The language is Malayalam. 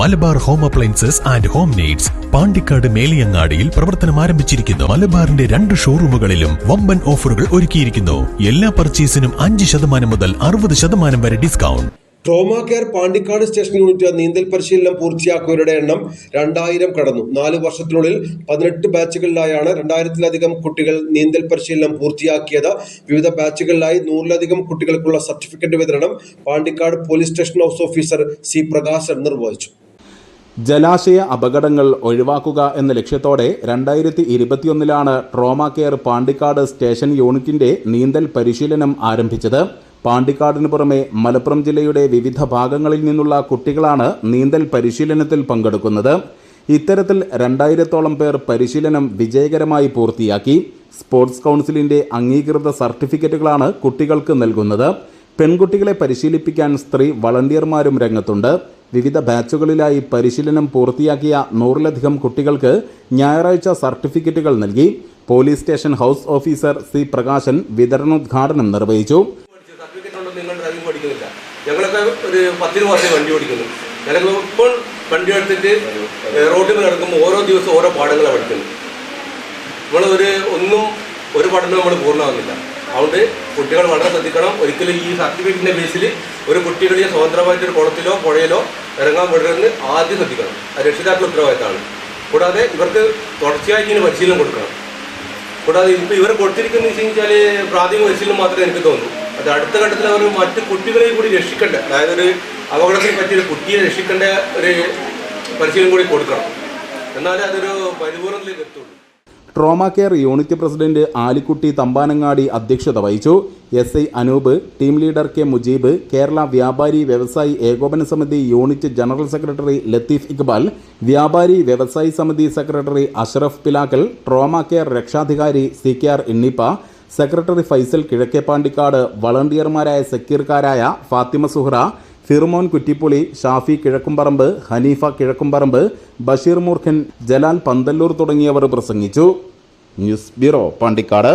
Malabar home appliances and home needs Pandikkad മേലിയങ്ങാടിയിൽ പ്രവർത്തനം ആരംഭിച്ചിരിക്കുന്നു. മലബാറിന്റെ രണ്ട് ഷോറൂമുകളിലും വമ്പൻ ഓഫറുകൾ ഒരുക്കിയിരിക്കുന്നു. എല്ലാ പർച്ചേസിനും അഞ്ച് ശതമാനം മുതൽ അറുപത് ശതമാനം വരെ discount. Trauma care Pandikkad station unit നീന്തൽ പരിശീലനം പൂർത്തിയാക്കിയവരുടെ എണ്ണം രണ്ടായിരം കടന്നു. നാല് വർഷത്തിനുള്ളിൽ പതിനെട്ട് ബാച്ചുകളിലായാണ് രണ്ടായിരത്തിലധികം കുട്ടികൾ നീന്തൽ പരിശീലനം പൂർത്തിയാക്കിയത്. വിവിധ ബാച്ചുകളിലായി നൂറിലധികം കുട്ടികൾക്കുള്ള സർട്ടിഫിക്കറ്റ് വിതരണം Pandikkad police station house officer C Prakashan നിർവഹിച്ചു. ജലാശയ അപകടങ്ങൾ ഒഴിവാക്കുക എന്ന ലക്ഷ്യത്തോടെ രണ്ടായിരത്തി ഇരുപത്തിയൊന്നിലാണ് ട്രോമ കെയർ പാണ്ടിക്കാട് സ്റ്റേഷൻ യൂണിറ്റിന്റെ നീന്തൽ പരിശീലനം ആരംഭിച്ചത്. പാണ്ടിക്കാടിന് പുറമെ മലപ്പുറം ജില്ലയുടെ വിവിധ ഭാഗങ്ങളിൽ നിന്നുള്ള കുട്ടികളാണ് നീന്തൽ പരിശീലനത്തിൽ പങ്കെടുക്കുന്നത്. ഇത്തരത്തിൽ രണ്ടായിരത്തോളം പേർ പരിശീലനം വിജയകരമായി പൂർത്തിയാക്കി. സ്പോർട്സ് കൗൺസിലിന്റെ അംഗീകൃത സർട്ടിഫിക്കറ്റുകളാണ് കുട്ടികൾക്ക് നൽകുന്നത്. പെൺകുട്ടികളെ പരിശീലിപ്പിക്കാൻ സ്ത്രീ വളണ്ടിയർമാരും രംഗത്തുണ്ട്. വിവിധ ബാച്ചുകളിലായി പരിശീലനം പൂർത്തിയാക്കിയ നൂറിലധികം കുട്ടികൾക്ക് ഞായറാഴ്ച സർട്ടിഫിക്കറ്റുകൾ നൽകി. Police station house officer C Prakashan വിതരണോദ്ഘാടനം നിർവഹിച്ചു. ഞങ്ങളൊക്കെ ഒരു പത്തിന് വർഷം വണ്ടി ഓടിക്കുന്നു ഞങ്ങൾക്ക് വണ്ടി എടുത്തിട്ട് റോഡിൽ നടക്കുമ്പോൾ ഓരോ ദിവസവും ഓരോ പാഠങ്ങളാണ് പഠിക്കുന്നത്. നമ്മൾ ഒരു ഒന്നും ഒരു പഠനം നമ്മൾ പൂർണമാകുന്നില്ല. അതുകൊണ്ട് കുട്ടികൾ വളരെ ശ്രദ്ധിക്കണം. ഒരിക്കലും ഈ സർട്ടിഫിക്കറ്റിന്റെ ബേസിൽ ഒരു കുട്ടികളെ സ്വതന്ത്രമായിട്ട് ഒരു കുളത്തിലോ പുഴയിലോ ഇറങ്ങാൻ വിടരുതെന്ന് ആദ്യം ശ്രദ്ധിക്കണം. അത് രക്ഷിതാക്കളുടെ ഉത്തരവാദിത്തമാണ്. കൂടാതെ ഇവർക്ക് തുടർച്ചയായിട്ട് ഇങ്ങനെ പരിശീലനം കൊടുക്കണം. കൂടാതെ ഇപ്പോൾ ഇവർ കൊടുത്തിരിക്കുന്ന കഴിഞ്ഞാൽ പ്രാഥമിക പരിശീലനം മാത്രമേ എനിക്ക് തോന്നുന്നു. അത് അടുത്ത ഘട്ടത്തിൽ അവർ മറ്റു കുട്ടികളെയും കൂടി രക്ഷിക്കേണ്ട. അതായത് ഒരു അപകടത്തിൽ പറ്റിയൊരു കുട്ടിയെ രക്ഷിക്കേണ്ട ഒരു പരിശീലനം കൂടി കൊടുക്കണം. എന്നാലേ അതൊരു പരിപൂർണത്തിലേക്ക് എത്തുള്ളൂ. Trauma care unit president Alikutty Thambanangadi അധ്യക്ഷത വഹിച്ചു. S I Anoop team leader K Mujeeb Kerala Vyapari Vyavasayi Ekopana Samiti unit general secretary Latheef Iqbal Vyapari Vyavasayi Samiti secretary Ashraf Pilakkal trauma care രക്ഷാധികാരി സി കെ ആർ ഇന്നിപ്പ സെക്രട്ടറി ഫൈസൽ കിഴക്കേപ്പാണ്ടിക്കാട് വളണ്ടിയർമാരായ സക്കീർക്കാരായ ഫാത്തിമ സുഹ്റ ഫിർമോൻ കുറ്റിപ്പുളി ഷാഫി കിഴക്കുംപറമ്പ് ഹനീഫ കിഴക്കുംപറമ്പ് ബഷീർ മൂർഖൻ ജലാൽ പന്തല്ലൂർ തുടങ്ങിയവർ പ്രസംഗിച്ചു. News bureau Pandikkad.